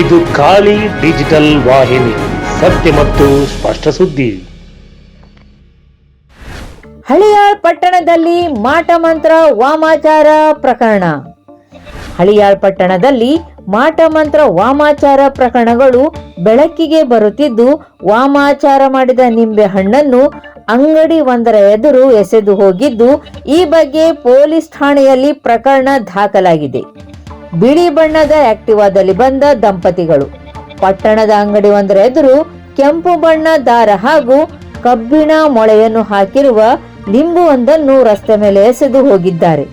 ಇದು ಖಾಲಿ ಡಿಜಿಟಲ್ ವಾಹಿನಿ, ಸತ್ಯ ಮತ್ತು ಸ್ಪಷ್ಟ ಸುದ್ದಿ. ಹಳಿಯಾಳ್ ಪಟ್ಟಣದಲ್ಲಿ ಮಾಟ ಮಂತ್ರ ವಾಮಾಚಾರ ಪ್ರಕರಣ. ಹಳಿಯಾಳ್ ಪಟ್ಟಣದಲ್ಲಿ ಮಾಟ ಮಂತ್ರ ವಾಮಾಚಾರ ಪ್ರಕರಣಗಳು ಬೆಳಕಿಗೆ ಬರುತ್ತಿದ್ದು, ವಾಮಾಚಾರ ಮಾಡಿದ ನಿಂಬೆ ಹಣ್ಣನ್ನು ಅಂಗಡಿ ಒಂದರ ಎದುರು ಎಸೆದು ಹೋಗಿದ್ದು, ಈ ಬಗ್ಗೆ ಪೊಲೀಸ್ ಠಾಣೆಯಲ್ಲಿ ಪ್ರಕರಣ ದಾಖಲಾಗಿದೆ. ಬಿಳಿ ಬಣ್ಣದ ಆಕ್ಟಿವಾದಲ್ಲಿ ಬಂದ ದಂಪತಿಗಳು. ಪಟ್ಟಣದ ಅಂಗಡಿ ಒಂದರ ಎದುರು ಕೆಂಪು ಬಣ್ಣ ದಾರ ಹಾಗೂ ಕಬ್ಬಿಣ ಮೊಳೆಯನ್ನು ಹಾಕಿರುವ ಲಿಂಬುವೊಂದನ್ನು ರಸ್ತೆ ಮೇಲೆ ಎಸೆದು ಹೋಗಿದ್ದಾರೆ.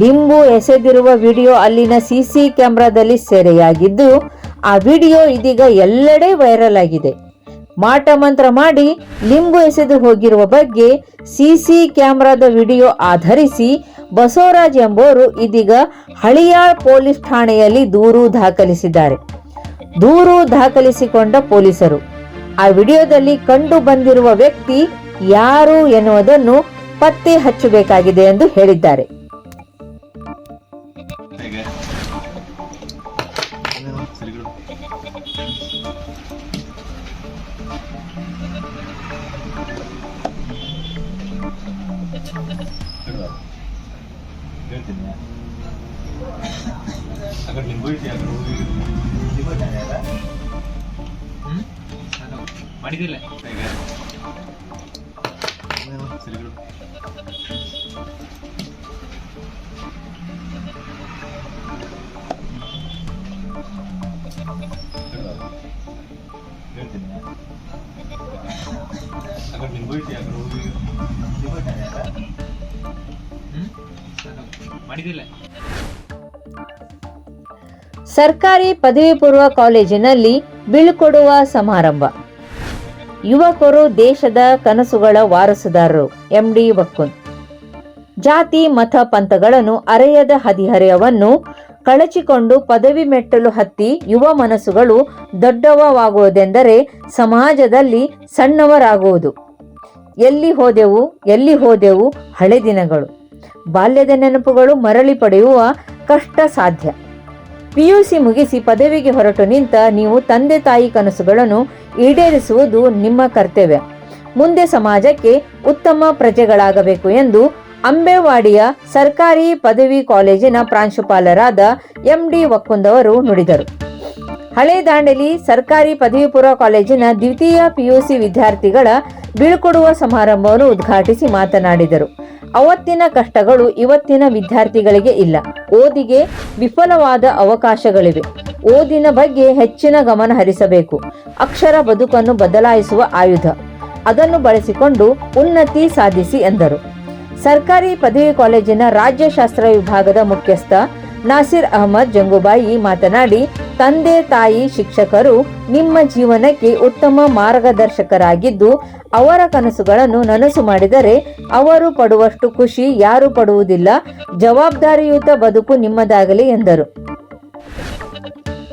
ಲಿಂಬು ಎಸೆದಿರುವ ವಿಡಿಯೋ ಅಲ್ಲಿನ ಸಿಸಿ ಕ್ಯಾಮೆರಾದಲ್ಲಿ ಸೆರೆಯಾಗಿದ್ದು, ಆ ವಿಡಿಯೋ ಇದೀಗ ಎಲ್ಲೆಡೆ ವೈರಲ್ ಆಗಿದೆ. ಮಾಟ ಮಂತ್ರ ಮಾಡಿ ಲಿಂಬು ಎಸೆದು ಹೋಗಿರುವ ಬಗ್ಗೆ ಸಿಸಿ ಕ್ಯಾಮೆರಾದ ವಿಡಿಯೋ ಆಧರಿಸಿ ಬಸವರಾಜ್ ಎಂಬುವರು ಇದೀಗ ಹಳಿಯಾಳ್ ಪೊಲೀಸ್ ಠಾಣೆಯಲ್ಲಿ ದೂರು ದಾಖಲಿಸಿದ್ದಾರೆ. ದೂರು ದಾಖಲಿಸಿಕೊಂಡ ಪೊಲೀಸರು. ಆ ವಿಡಿಯೋದಲ್ಲಿ ಕಂಡು ಬಂದಿರುವ ವ್ಯಕ್ತಿ ಯಾರು ಎನ್ನುವುದನ್ನು ಪತ್ತೆ ಹಚ್ಚಬೇಕಾಗಿದೆ ಎಂದು ಹೇಳಿದ್ದಾರೆ. अगर लिंबू ही अगर लिंबू जाने वाला हम्म आता मणि दिले सही है सही करो अगर लिंबू ही अगर ಮಾಡಿದಿಲ್ಲ. ಸರ್ಕಾರಿ ಪದವಿ ಪೂರ್ವ ಕಾಲೇಜಿನಲ್ಲಿ ಬೀಳ್ಕೊಡುವ ಸಮಾರಂಭ. ಯುವಕರು ದೇಶದ ಕನಸುಗಳ ವಾರಸುದಾರರು, ಎಂಡಿ ವಕ್ಕುನ್. ಜಾತಿ, ಮತ, ಪಂಥಗಳನ್ನು ಅರೆಯದ ಹದಿಹರೆಯವನ್ನು ಕಳಚಿಕೊಂಡು ಪದವಿ ಮೆಟ್ಟಲು ಹತ್ತಿ ಯುವ ಮನಸ್ಸುಗಳು ದೊಡ್ಡವವಾಗುವುದೆಂದರೆ ಸಮಾಜದಲ್ಲಿ ಸಣ್ಣವರಾಗುವುದು. ಎಲ್ಲಿ ಹೋದೆವು ಎಲ್ಲಿ ಹೋದೆವು ಹಳೆ ದಿನಗಳು. ಬಾಲ್ಯದ ನೆನಪುಗಳು ಮರಳಿ ಪಡೆಯುವ ಕಷ್ಟ ಸಾಧ್ಯ ಪಿಯುಸಿ ಮುಗಿಸಿ ಪದವಿಗೆ ಹೊರಟು ನಿಂತ ನೀವು ತಂದೆ ತಾಯಿ ಕನಸುಗಳನ್ನು ಈಡೇರಿಸುವುದು ನಿಮ್ಮ ಕರ್ತವ್ಯ. ಮುಂದೆ ಸಮಾಜಕ್ಕೆ ಉತ್ತಮ ಪ್ರಜೆಗಳಾಗಬೇಕು ಎಂದು ಅಂಬೇವಾಡಿಯ ಸರ್ಕಾರಿ ಪದವಿ ಕಾಲೇಜಿನ ಪ್ರಾಂಶುಪಾಲರಾದ ಎಂಡಿ ವಕ್ಕುಂದವರು ನುಡಿದರು. ಹಳೆ ದಾಂಡೇಲಿ ಸರ್ಕಾರಿ ಪದವಿ ಪೂರ್ವ ಕಾಲೇಜಿನ ದ್ವಿತೀಯ ಪಿಯುಸಿ ವಿದ್ಯಾರ್ಥಿಗಳ ಬೀಳ್ಕೊಡುವ ಸಮಾರಂಭವನ್ನು ಉದ್ಘಾಟಿಸಿ ಮಾತನಾಡಿದರು. ಅವತ್ತಿನ ಕಷ್ಟಗಳು ಇವತ್ತಿನ ವಿದ್ಯಾರ್ಥಿಗಳಿಗೆ ಇಲ್ಲ. ಓದಿಗೆ ವಿಫಲವಾದ ಅವಕಾಶಗಳಿವೆ. ಓದಿನ ಬಗ್ಗೆ ಹೆಚ್ಚಿನ ಗಮನ ಹರಿಸಬೇಕು. ಅಕ್ಷರ ಬದುಕನ್ನು ಬದಲಾಯಿಸುವ ಆಯುಧ. ಅದನ್ನು ಬಳಸಿಕೊಂಡು ಉನ್ನತಿ ಸಾಧಿಸಿ ಎಂದರು. ಸರ್ಕಾರಿ ಪದವಿ ಕಾಲೇಜಿನ ರಾಜ್ಯಶಾಸ್ತ್ರ ವಿಭಾಗದ ಮುಖ್ಯಸ್ಥ ನಾಸಿರ್ ಅಹಮದ್ ಜಂಗುಬಾಯಿ ಮಾತನಾಡಿ, ತಂದೆ ತಾಯಿ ಶಿಕ್ಷಕರು ನಿಮ್ಮ ಜೀವನಕ್ಕೆ ಉತ್ತಮ ಮಾರ್ಗದರ್ಶಕರಾಗಿದ್ದು, ಅವರ ಕನಸುಗಳನ್ನು ನನಸು ಮಾಡಿದರೆ ಅವರು ಪಡುವಷ್ಟು ಖುಷಿ ಯಾರು ಪಡುವುದಿಲ್ಲ. ಜವಾಬ್ದಾರಿಯುತ ಬದುಕು ನಿಮ್ಮದಾಗಲಿ ಎಂದರು.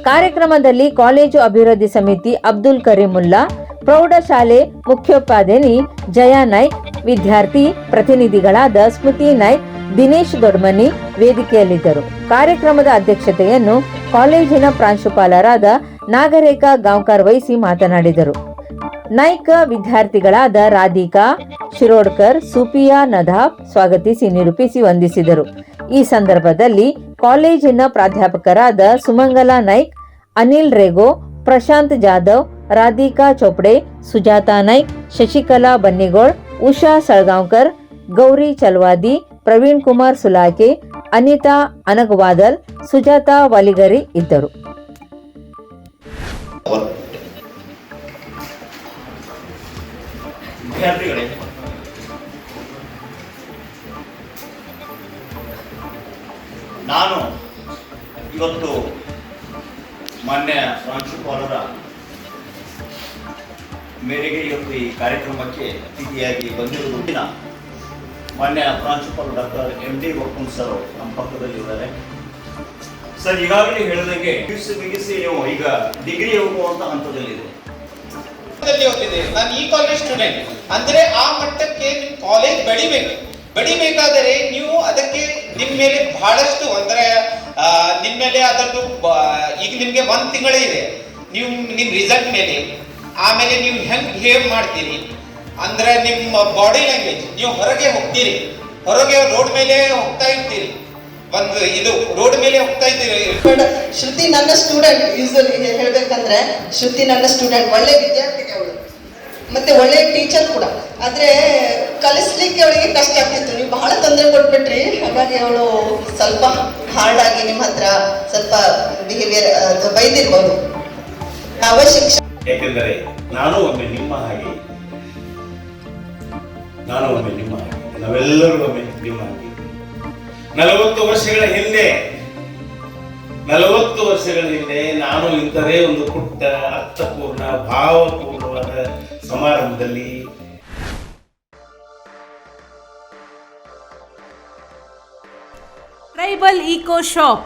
ಕಾರ್ಯಕ್ರಮದಲ್ಲಿ ಕಾಲೇಜು ಅಭಿವೃದ್ಧಿ ಸಮಿತಿ ಅಬ್ದುಲ್ ಕರೀಮುಲ್ಲಾ, ಪ್ರೌಢಶಾಲೆ ಮುಖ್ಯೋಪಾಧ್ಯಾಯಿನಿ ಜಯಾ ನಾಯ್ಕ್, ವಿದ್ಯಾರ್ಥಿ ಪ್ರತಿನಿಧಿಗಳಾದ ಸ್ಮೃತಿ ನಾಯ್ಕ್ ದಿನೇಶ್ ದೊಡ್ಮನಿ ವೇದಿಕೆಯಲ್ಲಿದ್ದರು. ಕಾರ್ಯಕ್ರಮದ ಅಧ್ಯಕ್ಷತೆಯನ್ನು ಕಾಲೇಜಿನ ಪ್ರಾಂಶುಪಾಲರಾದ ನಾಗರೇಖಾ ಗಾಂವ್ಕರ್ ವಹಿಸಿ ಮಾತನಾಡಿದರು. ನಾಯ್ಕ ವಿದ್ಯಾರ್ಥಿಗಳಾದ ರಾಧಿಕಾ ಶಿರೋಡ್ಕರ್, ಸುಪಿಯಾ ನದಾಬ್ ಸ್ವಾಗತಿಸಿ ನಿರೂಪಿಸಿ ವಂದಿಸಿದರು. ಈ ಸಂದರ್ಭದಲ್ಲಿ ಕಾಲೇಜಿನ ಪ್ರಾಧ್ಯಾಪಕರಾದ ಸುಮಂಗಲಾ ನಾಯ್ಕ್, ಅನಿಲ್ ರೇಗೋ, ಪ್ರಶಾಂತ್ ಜಾಧವ್, ರಾಧಿಕಾ ಚೋಪ್ಡೆ, ಸುಜಾತಾ ನಾಯ್ಕ್, ಶಶಿಕಲಾ ಬನ್ನಿಗೋಳ್, ಉಷಾ ಸಳ್ಗಾಂವ್ಕರ್, ಗೌರಿ ಚಲ್ವಾದಿ ಪ್ರವೀಣ್ ಕುಮಾರ್ ಸುಲಾಕೆ, ಅನಿತಾ ಅನಗವಾದಲ್, ಸುಜಾತಾ ವಾಲಿಗರಿ ಇದ್ದರು. ನಾನು ಇವತ್ತು ಮಾನ್ಯ ಪ್ರಾಂಶುಪಾಲರ ಮೇರೆಗೆ ಇವತ್ತು ಈ ಕಾರ್ಯಕ್ರಮಕ್ಕೆ ಅತಿಥಿಯಾಗಿ ಬಂದಿರುವುದು. ಮಾನ್ಯ ಪ್ರಾಂಶುಪಾಲ doctor M D Vakkun sir ನಮ್ಮ ಪಕ್ಕದಲ್ಲಿ ಇದ್ದಾರೆ. ಸರ್, ಈಗಾಗಲೇ ಹೇಳಿದಂಗೆ ಬಿಗಿಸಿ ಬಿಗಿಸಿ ನೀವು ಈಗ ಡಿಗ್ರಿ ಹೋಗುವಂತ ಹಂತದಲ್ಲಿದೆ. ಓದಿದೆ ನಾನು ಈ ಕಾಲೇಜ್ ಸ್ಟೂಡೆಂಟ್ ಅಂದ್ರೆ ಆ ಮಟ್ಟಕ್ಕೆ ನಿಮ್ ಕಾಲೇಜ್ ಬೆಳಿಬೇಕು. ಬೆಳಿಬೇಕಾದರೆ ನೀವು ಅದಕ್ಕೆ ನಿಮ್ ಮೇಲೆ ಬಹಳಷ್ಟು ಅಂದ್ರೆ ನಿಮ್ಮ ಮೇಲೆ ಅದರದ್ದು ಈಗ ನಿಮಗೆ ಒಂದು ತಿಂಗಳೇ ಇದೆ. ನೀವು ನಿಮ್ಮ ರಿಸಲ್ಟ್ ಮೇಲೆ. ಆಮೇಲೆ ನೀವು ಹೆಂಗೆ ಬಿಹೇವ್ ಮಾಡ್ತೀರಿ? ಅಂದ್ರೆ ನಿಮ್ಮ ಬಾಡಿ ಲ್ಯಾಂಗ್ವೇಜ್ ನೀವು ಹೊರಗೆ ಹೋಗ್ತೀರಿ. ಹೊರಗೆ ರೋಡ್ ಮೇಲೆ ಹೋಗ್ತಾ ಇರ್ತೀರಿ. ಒಂದು ಇದು ರೋಡ್ ಮೇಲೆ ಹೋಗ್ತಾ ಇದ್ದೀರಿ ಶ್ರುತಿ ನನ್ನ ಸ್ಟೂಡೆಂಟ್ ಯೂಸಲಿ ಹೇಳ್ಬೇಕಂದ್ರೆ ಶ್ರುತಿ ನನ್ನ ಸ್ಟೂಡೆಂಟ್ ಒಳ್ಳೆ ವಿದ್ಯಾರ್ಥಿನಿ ಅವಳು. ಮತ್ತೆ ಒಳ್ಳೆ ಟೀಚರ್ ಕೂಡ. ಆದ್ರೆ ಕಲಿಸ್ಲಿಕ್ಕೆ ಅವಳಿಗೆ ಕಷ್ಟ ಆಗ್ತಿತ್ತು. ನೀವು ಬಹಳ ತೊಂದರೆ ಕೊಟ್ಬಿಟ್ರಿ. ಹಾಗಾಗಿ ಅವಳು ಸ್ವಲ್ಪ ಹಾರ್ಡ್ ಆಗಿ ನಿಮ್ಮ ಹತ್ರ ಸ್ವಲ್ಪ ಬಿಹೇವಿಯರ್ ಬೈದಿರ್ಬೋದು. ಅವಶಿಕ್ಷ ಶಿಕ್ಷಣ ಯಾಕೆಂದರೆ ನಾನು ಒಮ್ಮೆ ನಿಮ್ಮ ಹಾಗೆ ನಾನು ಒಮ್ಮೆ ನಿಮ್ಮ ನಾವೆಲ್ಲರೂ ಒಮ್ಮೆ ನಿಮ್ಮ ನಲವತ್ತು ವರ್ಷಗಳ ಹಿಂದೆ, ನಲವತ್ತು ವರ್ಷಗಳ ಹಿಂದೆ ನಾನು ಇಂಥದೇ ಒಂದು ಪುಟ್ಟ ಅರ್ಥಪೂರ್ಣ, ಭಾವಪೂರ್ಣವಾದ ಸಮಾರಂಭದಲ್ಲಿ ಟ್ರೈಬಲ್ ಈಕೋ ಶಾಪ್